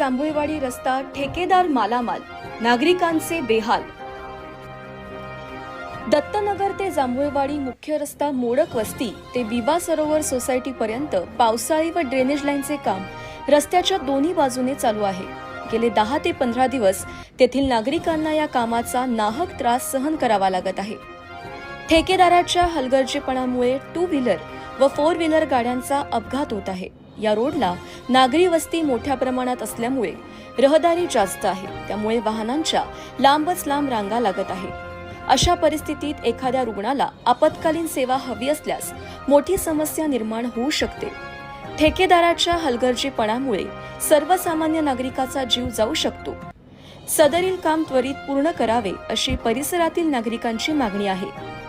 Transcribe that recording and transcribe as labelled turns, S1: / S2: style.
S1: जांभुळेवाडी रस्ता ठेकेदार मालामाल नागरिकांचे बेहाल. दत्तनगर ते जांभुळेवाडी मुख्य रस्ता मोडक वस्ती ते बिबा सरोवर सोसायटी पर्यंत पावसाळी व ड्रेनेज लाईनचे काम रस्त्याच्या दोन्ही बाजूने चालू आहे. गेले दहा ते पंधरा दिवस तेथील नागरिकांना या कामाचा नाहक त्रास सहन करावा लागत आहे. ठेकेदाराच्या हलगर्जीपणामुळे टू व्हीलर व फोर व्हीलर गाड्यांचा अपघात होत आहे. या रोडला नागरी वस्ती मोठ्या प्रमाणात असल्यामुळे रहदारी जास्त आहे. त्यामुळे वाहनांच्या लांबच लांब रांगा लागत आहे अशा परिस्थितीत एखाद्या रुग्णाला आपत्कालीन सेवा हवी असल्यास मोठी समस्या निर्माण होऊ शकते. ठेकेदाराच्या हलगर्जीपणामुळे सर्वसामान्य नागरिकाचा जीव जाऊ शकतो. सदरील काम त्वरित पूर्ण करावे अशी परिसरातील नागरिकांची मागणी आहे.